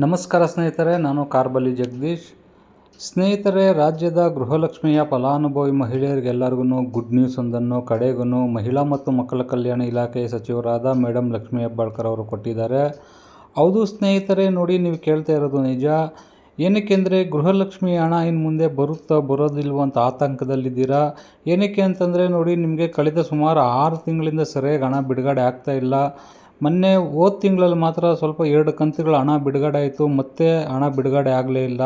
ನಮಸ್ಕಾರ ಸ್ನೇಹಿತರೆ, ನಾನು ಕಾರ್ಬಲಿ ಜಗದೀಶ್. ಸ್ನೇಹಿತರೆ, ರಾಜ್ಯದ ಗೃಹಲಕ್ಷ್ಮಿಯ ಫಲಾನುಭವಿ ಮಹಿಳೆಯರಿಗೆಲ್ಲರಿಗೂ ಗುಡ್ ನ್ಯೂಸ್ ಒಂದನ್ನು ಕಡೆಗೂ ಮಹಿಳಾ ಮತ್ತು ಮಕ್ಕಳ ಕಲ್ಯಾಣ ಇಲಾಖೆಯ ಸಚಿವರಾದ ಮೇಡಮ್ ಲಕ್ಷ್ಮೀ ಹೆಬ್ಬಾಳ್ಕರ್ ಅವರು ಕೊಟ್ಟಿದ್ದಾರೆ. ಹೌದು ಸ್ನೇಹಿತರೆ, ನೋಡಿ ನೀವು ಕೇಳ್ತಾ ಇರೋದು ನಿಜ. ಏನಕ್ಕೆ ಅಂದರೆ ಗೃಹಲಕ್ಷ್ಮಿ ಹಣ ಇನ್ನು ಮುಂದೆ ಬರುತ್ತಾ ಬರೋದಿಲ್ವೋ ಅಂತ ಆತಂಕದಲ್ಲಿದ್ದೀರಾ? ಏನಕ್ಕೆ ಅಂತಂದರೆ ನೋಡಿ, ನಿಮಗೆ ಕಳೆದ ಸುಮಾರು ಆರು ತಿಂಗಳಿಂದ ಸರಿಯಾಗಿ ಹಣ ಬಿಡುಗಡೆ ಆಗ್ತಾ ಇಲ್ಲ. ಮೊನ್ನೆ ಹೋದ ತಿಂಗಳಲ್ಲಿ ಮಾತ್ರ ಸ್ವಲ್ಪ ಎರಡು ಕಂತುಗಳ ಹಣ ಬಿಡುಗಡೆ ಆಯಿತು, ಮತ್ತೆ ಹಣ ಬಿಡುಗಡೆ ಆಗಲೇ ಇಲ್ಲ.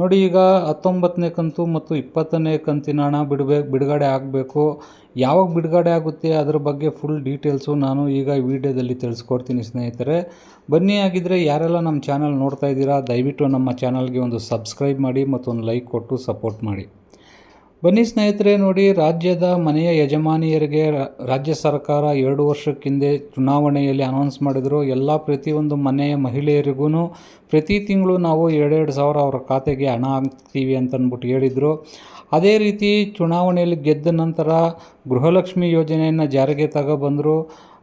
ನೋಡಿ, ಈಗ ಹತ್ತೊಂಬತ್ತನೇ ಕಂತು ಮತ್ತು ಇಪ್ಪತ್ತನೇ ಕಂತಿನ ಹಣ ಬಿಡಬೇಕು ಬಿಡುಗಡೆ ಆಗಬೇಕು. ಯಾವಾಗ ಬಿಡುಗಡೆ ಆಗುತ್ತೆ ಅದರ ಬಗ್ಗೆ ಫುಲ್ ಡೀಟೇಲ್ಸು ನಾನು ಈಗ ವಿಡಿಯೋದಲ್ಲಿ ತಿಳಿಸ್ಕೊಡ್ತೀನಿ ಸ್ನೇಹಿತರೆ. ಬನ್ನಿ ಆಗಿದ್ದರೆ ಯಾರೆಲ್ಲ ನಮ್ಮ ಚಾನಲ್ ನೋಡ್ತಾ ಇದ್ದೀರಾ, ದಯವಿಟ್ಟು ನಮ್ಮ ಚಾನಲ್ಗೆ ಒಂದು ಸಬ್ಸ್ಕ್ರೈಬ್ ಮಾಡಿ ಮತ್ತು ಒಂದು ಲೈಕ್ ಕೊಟ್ಟು ಸಪೋರ್ಟ್ ಮಾಡಿ. ಬನ್ನಿ ಸ್ನೇಹಿತರೆ ನೋಡಿ, ರಾಜ್ಯದ ಮನೆಯ ಯಜಮಾನಿಯರಿಗೆ ರಾಜ್ಯ ಸರ್ಕಾರ ಎರಡು ವರ್ಷಕ್ಕಿಂದೆ ಚುನಾವಣೆಯಲ್ಲಿ ಅನೌನ್ಸ್ ಮಾಡಿದರು. ಎಲ್ಲ ಪ್ರತಿಯೊಂದು ಮನೆಯ ಮಹಿಳೆಯರಿಗೂ ಪ್ರತಿ ತಿಂಗಳು ನಾವು ಎರಡೆರಡು ಸಾವಿರ ಅವರ ಖಾತೆಗೆ ಹಣ ಹಾಕ್ತೀವಿ ಅಂತಂದ್ಬಿಟ್ಟು ಹೇಳಿದರು. ಅದೇ ರೀತಿ ಚುನಾವಣೆಯಲ್ಲಿ ಗೆದ್ದ ನಂತರ ಗೃಹಲಕ್ಷ್ಮಿ ಯೋಜನೆಯನ್ನು ಜಾರಿಗೆ ತಗೊಬಂದರು.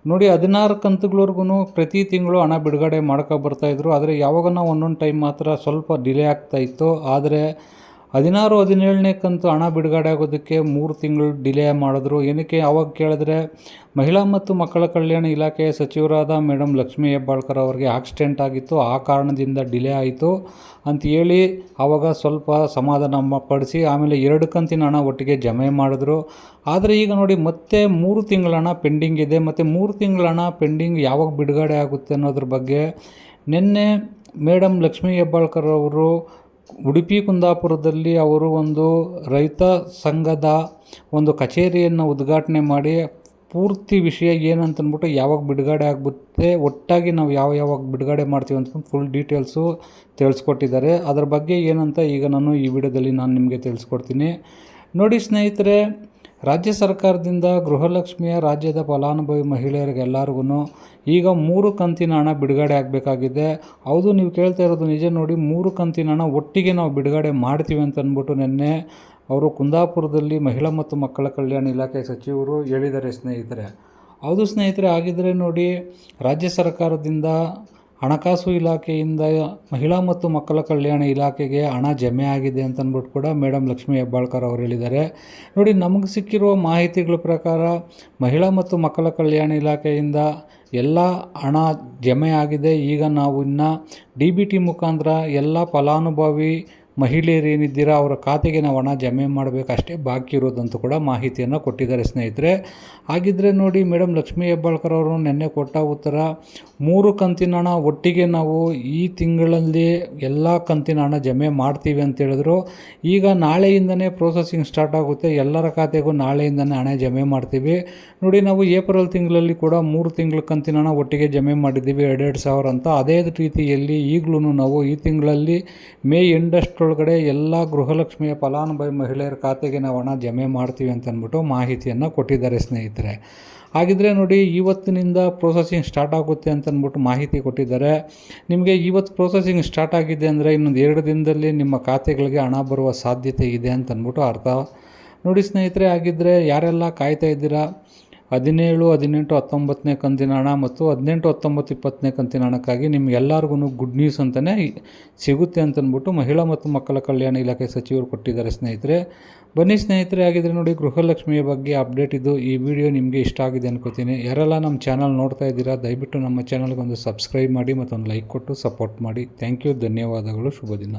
ನೋಡಿ, ಹದಿನಾರು ಕಂತುಗಳವರೆಗೂ ಪ್ರತಿ ತಿಂಗಳು ಹಣ ಬಿಡುಗಡೆ ಮಾಡ್ಕೊ ಬರ್ತಾಯಿದ್ರು ಆದರೆ ಯಾವಾಗ ಒಂದೊಂದು ಟೈಮ್ ಮಾತ್ರ ಸ್ವಲ್ಪ ಡಿಲೇ ಆಗ್ತಾಯಿತ್ತು ಆದರೆ ಹದಿನಾರು, ಹದಿನೇಳನೇ ಕಂತು ಹಣ ಬಿಡುಗಡೆ ಆಗೋದಕ್ಕೆ ಮೂರು ತಿಂಗಳು ಡಿಲೇ ಮಾಡಿದ್ರು. ಏನಕ್ಕೆ? ಅವಾಗ ಕೇಳಿದ್ರೆ, ಮಹಿಳಾ ಮತ್ತು ಮಕ್ಕಳ ಕಲ್ಯಾಣ ಇಲಾಖೆಯ ಸಚಿವರಾದ ಮೇಡಮ್ ಲಕ್ಷ್ಮೀ ಹೆಬ್ಬಾಳ್ಕರ್ ಅವರಿಗೆ ಆಕ್ಸಿಡೆಂಟ್ ಆಗಿತ್ತು. ಆ ಕಾರಣದಿಂದ ಡಿಲೇ ಆಯಿತು ಅಂತ ಹೇಳಿ ಆವಾಗ ಸ್ವಲ್ಪ ಸಮಾಧಾನ ಪಡಿಸಿ ಆಮೇಲೆ ಎರಡು ಕಂತಿನ ಹಣ ಒಟ್ಟಿಗೆ ಜಮೆ ಮಾಡಿದ್ರು. ಆದರೆ ಈಗ ನೋಡಿ, ಮತ್ತೆ ಮೂರು ತಿಂಗಳ ಹಣ ಪೆಂಡಿಂಗ್ ಇದೆ. ಮತ್ತು ಮೂರು ತಿಂಗಳ ಹಣ ಪೆಂಡಿಂಗ್ ಯಾವಾಗ ಬಿಡುಗಡೆ ಆಗುತ್ತೆ ಅನ್ನೋದ್ರ ಬಗ್ಗೆ ನಿನ್ನೆ ಮೇಡಮ್ ಲಕ್ಷ್ಮೀ ಹೆಬ್ಬಾಳ್ಕರ್ ಅವರು ಉಡುಪಿ ಕುಂದಾಪುರದಲ್ಲಿ ಅವರು ಒಂದು ರೈತ ಸಂಘದ ಒಂದು ಕಚೇರಿಯನ್ನು ಉದ್ಘಾಟನೆ ಮಾಡಿ, ಪೂರ್ತಿ ವಿಷಯ ಏನಂತಂದ್ಬಿಟ್ಟು ಯಾವಾಗ ಬಿಡುಗಡೆ ಆಗುತ್ತೆ ಒಟ್ಟಾಗಿ ನಾವು ಯಾವ ಯಾವಾಗ ಬಿಡುಗಡೆ ಮಾಡ್ತೀವಿ ಅಂತ ಫುಲ್ ಡೀಟೇಲ್ಸು ತಿಳಿಸ್ಕೊಟ್ಟಿದ್ದಾರೆ. ಅದ್ರ ಬಗ್ಗೆ ಏನಂತ ಈಗ ನಾನು ಈ ವಿಡಿಯೋದಲ್ಲಿ ನಾನು ನಿಮಗೆ ತಿಳಿಸ್ಕೊಡ್ತೀನಿ. ನೋಡಿ ಸ್ನೇಹಿತರೆ ರಾಜ್ಯ ಸರ್ಕಾರದಿಂದ ಗೃಹಲಕ್ಷ್ಮಿಯ ರಾಜ್ಯದ ಫಲಾನುಭವಿ ಮಹಿಳೆಯರಿಗೆಲ್ಲರಿಗೂ ಈಗ ಮೂರು ಕಂತಿನ ಹಣ ಬಿಡುಗಡೆ ಆಗಬೇಕಾಗಿದೆ. ಹೌದು, ನೀವು ಕೇಳ್ತಾ ಇರೋದು ನಿಜ ನೋಡಿ, ಮೂರು ಕಂತಿನ ಹಣ ಒಟ್ಟಿಗೆ ನಾವು ಬಿಡುಗಡೆ ಮಾಡ್ತೀವಿ ಅಂತ ಅಂದ್ಬಿಟ್ಟು ನಿನ್ನೆ ಅವರು ಕುಂದಾಪುರದಲ್ಲಿ ಮಹಿಳಾ ಮತ್ತು ಮಕ್ಕಳ ಕಲ್ಯಾಣ ಇಲಾಖೆ ಸಚಿವರು ಹೇಳಿದ್ದಾರೆ ಸ್ನೇಹಿತರೆ. ಹೌದು ಸ್ನೇಹಿತರೆ ಆಗಿದ್ದರೆ ನೋಡಿ, ರಾಜ್ಯ ಸರ್ಕಾರದಿಂದ ಹಣಕಾಸು ಇಲಾಖೆಯಿಂದ ಮಹಿಳಾ ಮತ್ತು ಮಕ್ಕಳ ಕಲ್ಯಾಣ ಇಲಾಖೆಗೆ ಹಣ ಜಮೆ ಆಗಿದೆ ಅಂತನ್ಬಿಟ್ಟು ಕೂಡ ಮೇಡಮ್ ಲಕ್ಷ್ಮೀ ಹೆಬ್ಬಾಳ್ಕರ್ ಅವರು ಹೇಳಿದ್ದಾರೆ. ನೋಡಿ, ನಮಗೆ ಸಿಕ್ಕಿರುವ ಮಾಹಿತಿಗಳ ಪ್ರಕಾರ ಮಹಿಳಾ ಮತ್ತು ಮಕ್ಕಳ ಕಲ್ಯಾಣ ಇಲಾಖೆಯಿಂದ ಎಲ್ಲ ಹಣ ಜಮೆ ಆಗಿದೆ ಈಗ ನಾವು ಇನ್ನು ಡಿ ಬಿ ಟಿ ಮುಖಾಂತರ ಎಲ್ಲ ಫಲಾನುಭವಿ ಮಹಿಳೆಯರು ಏನಿದ್ದೀರಾ, ಅವರ ಖಾತೆಗೆ ನಾವು ಹಣ ಜಮೆ ಮಾಡಬೇಕಷ್ಟೇ ಬಾಕಿ ಇರೋದಂತೂ ಕೂಡ ಮಾಹಿತಿಯನ್ನು ಕೊಟ್ಟಿದ್ದಾರೆ ಸ್ನೇಹಿತರೆ. ಹಾಗಿದ್ದರೆ ನೋಡಿ ಮೇಡಮ್ ಲಕ್ಷ್ಮೀ ಹೆಬ್ಬಾಳ್ಕರ್ ಅವರು ನಿನ್ನೆ ಕೊಟ್ಟ ಉತ್ತರ, ಮೂರು ಕಂತಿನ ಹಣ ಒಟ್ಟಿಗೆ ನಾವು ಈ ತಿಂಗಳಲ್ಲಿ ಎಲ್ಲ ಕಂತಿನ ಹಣ ಜಮೆ ಮಾಡ್ತೀವಿ ಅಂತ ಹೇಳಿದ್ರು. ಈಗ ನಾಳೆಯಿಂದನೇ ಪ್ರೋಸೆಸಿಂಗ್ ಸ್ಟಾರ್ಟ್ ಆಗುತ್ತೆ, ಎಲ್ಲರ ಖಾತೆಗೂ ನಾಳೆಯಿಂದನೇ ಹಣ ಜಮೆ ಮಾಡ್ತೀವಿ. ನೋಡಿ, ನಾವು ಏಪ್ರಿಲ್ ತಿಂಗಳಲ್ಲಿ ಕೂಡ ಮೂರು ತಿಂಗಳ ಕಂತಿನ ಹಣ ಒಟ್ಟಿಗೆ ಜಮೆ ಮಾಡಿದ್ದೀವಿ ಎರಡೆರಡು ಸಾವಿರ ಅಂತ. ಅದೇ ರೀತಿಯಲ್ಲಿ ಈಗಲೂ ನಾವು ಈ ತಿಂಗಳಲ್ಲಿ ಮೇ ಎಂಡಷ್ಟರೊಳಗಡೆ ಎಲ್ಲ ಗೃಹಲಕ್ಷ್ಮಿಯ ಫಲಾನುಭವಿ ಮಹಿಳೆಯರ ಖಾತೆಗೆ ನಾವು ಹಣ ಜಮೆ ಮಾಡ್ತೀವಿ ಅಂತ ಅಂದ್ಬಿಟ್ಟು ಮಾಹಿತಿಯನ್ನು ಕೊಟ್ಟಿದ್ದಾರೆ ಸ್ನೇಹಿತರೆ. ಹಾಗಿದ್ರೆ ನೋಡಿ ಇವತ್ತಿನಿಂದ ಪ್ರೋಸೆಸಿಂಗ್ ಸ್ಟಾರ್ಟ್ ಆಗುತ್ತೆ ಅಂತ ಅಂದ್ಬಿಟ್ಟು ಮಾಹಿತಿ ಕೊಟ್ಟಿದ್ದಾರೆ. ನಿಮಗೆ ಇವತ್ತು ಪ್ರೊಸೆಸಿಂಗ್ ಸ್ಟಾರ್ಟ್ ಆಗಿದೆ ಅಂದರೆ ಇನ್ನೊಂದು ಎರಡು ದಿನದಲ್ಲಿ ನಿಮ್ಮ ಖಾತೆಗಳಿಗೆ ಹಣ ಬರುವ ಸಾಧ್ಯತೆ ಇದೆ ಅಂತ ಅಂದ್ಬಿಟ್ಟು ಅರ್ಥ. ನೋಡಿ ಸ್ನೇಹಿತರೆ ಹಾಗಿದ್ದರೆ ಯಾರೆಲ್ಲ ಕಾಯ್ತಾ ಇದ್ದೀರಾ? ಹದಿನೇಳು, ಹದಿನೆಂಟು, ಹತ್ತೊಂಬತ್ತನೇ ಕಂತಿನ ಹಣ ಮತ್ತು ಹದಿನೆಂಟು, ಹತ್ತೊಂಬತ್ತು, ಇಪ್ಪತ್ತನೇ ಕಂತಿನ ಹಣಕ್ಕಾಗಿ ನಿಮ್ಗೆಲ್ಲರಿಗೂ ಗುಡ್ ನ್ಯೂಸ್ ಅಂತಲೇ ಸಿಗುತ್ತೆ ಅಂತಂದ್ಬಿಟ್ಟು ಮಹಿಳಾ ಮತ್ತು ಮಕ್ಕಳ ಕಲ್ಯಾಣ ಇಲಾಖೆ ಸಚಿವರು ಕೊಟ್ಟಿದ್ದಾರೆ ಸ್ನೇಹಿತರೆ. ಬನ್ನಿ ಸ್ನೇಹಿತರೆ ಆಗಿದ್ರೆ ನೋಡಿ ಗೃಹಲಕ್ಷ್ಮಿಯ ಬಗ್ಗೆ ಅಪ್ಡೇಟ್ ಇದು. ಈ ವಿಡಿಯೋ ನಿಮಗೆ ಇಷ್ಟ ಆಗಿದೆ ಅನ್ಕೋತೀನಿ. ಯಾರೆಲ್ಲ ನಮ್ಮ ಚಾನಲ್ ನೋಡ್ತಾ ಇದ್ದೀರಾ, ದಯವಿಟ್ಟು ನಮ್ಮ ಚಾನಲ್ಗೆ ಒಂದು ಸಬ್ಸ್ಕ್ರೈಬ್ ಮಾಡಿ ಮತ್ತೊಂದು ಲೈಕ್ ಕೊಟ್ಟು ಸಪೋರ್ಟ್ ಮಾಡಿ. ಥ್ಯಾಂಕ್ ಯು ಧನ್ಯವಾದಗಳು ಶುಭ ದಿನ